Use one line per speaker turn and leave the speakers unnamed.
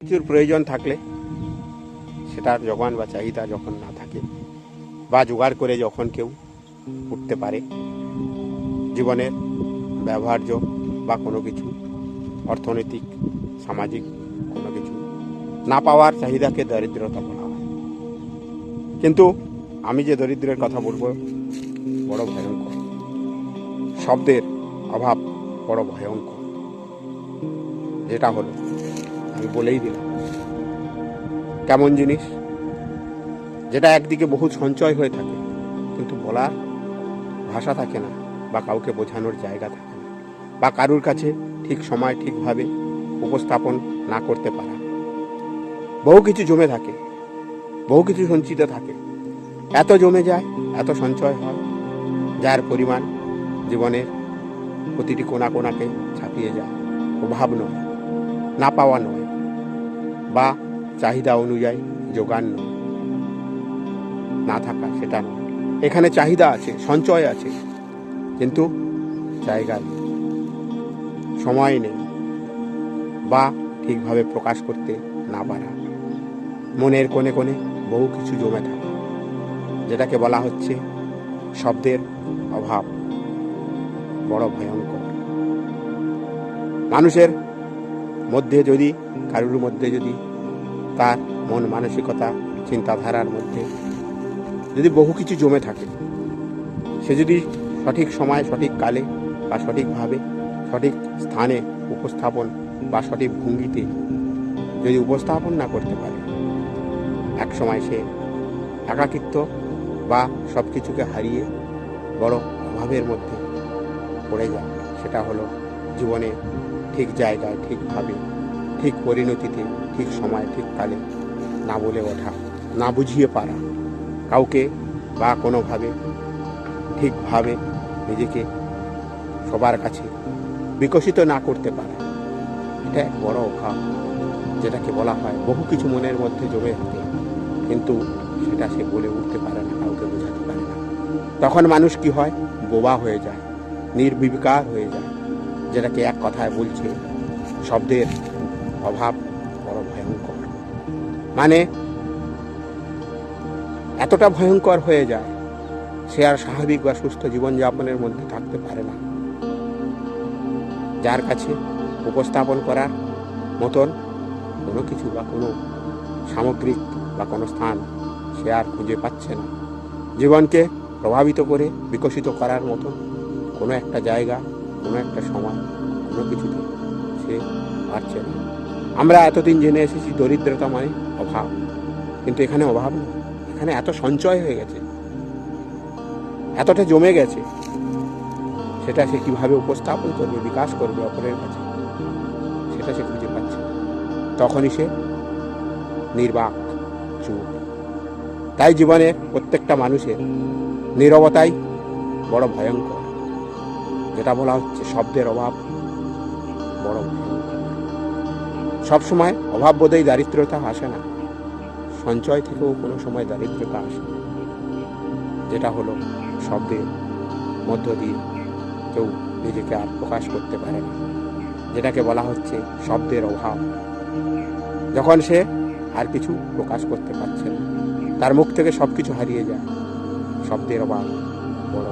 কিছুর প্রয়োজন থাকলে সেটার যোগান বা চাহিদা যখন না থাকে বা জোগাড় করে যখন কেউ উঠতে পারে, জীবনের ব্যবহার্য বা কোনো কিছু, অর্থনৈতিক, সামাজিক কোনো কিছু না পাওয়ার চাহিদাকে দরিদ্রতা বলা হয়। কিন্তু আমি যে দরিদ্রের কথা বলব, বড় ভয়ঙ্কর। শব্দের অভাব বড় ভয়ঙ্কর। যেটা হলো আমি বলেই দিলাম। কেমন জিনিস? যেটা একদিকে বহু সঞ্চয় হয়ে থাকে, কিন্তু বলার ভাষা থাকে না বা কাউকে বোঝানোর জায়গা থাকে না বা কারুর কাছে ঠিক সময়, ঠিকভাবে উপস্থাপন না করতে পারা। বহু কিছু জমে থাকে, বহু কিছু সঞ্চিত থাকে। এত জমে যায়, এত সঞ্চয় হয়, যার পরিমাণ জীবনের প্রতিটি কোনা কোনাকে ছাপিয়ে যায়, অভাব নয়, না পাওয়া নয়। বা চাহিদা অনুযায়ী যোগান না থাকা, সেটা নয়। এখানে চাহিদা আছে, সঞ্চয় আছে, কিন্তু জায়গা নেই, সময় নেই, বা ঠিকভাবে প্রকাশ করতে না পারা। মনের কোণে কোণে বহু কিছু জমে থাকে, যেটাকে বলা হচ্ছে শব্দের অভাব, বড় ভয়ঙ্কর। মানুষের মধ্যে যদি, কারুর মধ্যে যদি তার মন মানসিকতা, চিন্তাধারার মধ্যে যদি বহু কিছু জমে থাকে, সে যদি সঠিক সময়, সঠিক কালে বা সঠিকভাবে সঠিক স্থানে উপস্থাপন বা সঠিক ভঙ্গিতে যদি উপস্থাপন না করতে পারে, এক সময় সে একাকিত্ব বা সব কিছুকে হারিয়ে বড় অভাবের মধ্যে পড়ে যায়। সেটা হলো জীবনে ঠিক জায়গায় ঠিকভাবে ঠিক পরিণতিতে, ঠিক সময়, ঠিক কালে না বলে ওঠা, না বুঝিয়ে পারা। কাউকে বা কোনোভাবে ঠিকভাবে নিজেকে সবার কাছে বিকশিত না করতে পারা। এটা এক বড় অভাব, যেটাকে বলা হয় বহু কিছু মনের মধ্যে জমে থাকে, কিন্তু সেটা সে বলে উঠতে পারে না, কাউকে বোঝাতে পারে না। তখন মানুষ কি হয়? বোবা হয়ে যায়, নির্বিকার হয়ে যায়। যেটাকে এক কথায় বলছে, শব্দের অভাব বড় ভয়ঙ্কর। মানে এতটা ভয়ঙ্কর হয়ে যায়, সে আর স্বাভাবিক বা সুস্থ জীবনযাপনের মধ্যে থাকতে পারে না। যার কাছে উপস্থাপন করার মতন কোনো কিছু বা কোনো সামগ্রিক বা কোনো স্থান সে আর খুঁজে পাচ্ছে না। জীবনকে প্রভাবিত করে বিকশিত করার মতন কোনো একটা জায়গা কোনো একটা সময়, কোনো কিছুতে সে পারছে না। আমরা এতদিন জেনে এসেছি দরিদ্রতা মানে অভাব। কিন্তু এখানে অভাব নেই। এখানে এত সঞ্চয় হয়ে গেছে। এতটা জমে গেছে। সেটা সে কীভাবে উপস্থাপন করবে, বিকাশ করবে অপরের কাছে, সেটা সে খুঁজে পাচ্ছে তখনই সে নির্বাক চুপ তাই জীবনে প্রত্যেকটা মানুষের নীরবতাই বড় ভয়ঙ্কর। যেটা বলা হচ্ছে শব্দের অভাব, বড় সবসময় অভাব বোধেই দারিদ্রতা আসে না। সঞ্চয় থেকেও কোনো সময় দারিদ্রতা আসে যেটা হলো শব্দের মধ্য দিয়ে কেউ নিজেকে আর প্রকাশ করতে পারে না। যেটাকে বলা হচ্ছে শব্দের অভাব। যখন সে আর কিছু প্রকাশ করতে পারছে না, তার মুখ থেকে সব কিছু হারিয়ে যায়। শব্দের অভাব, বড়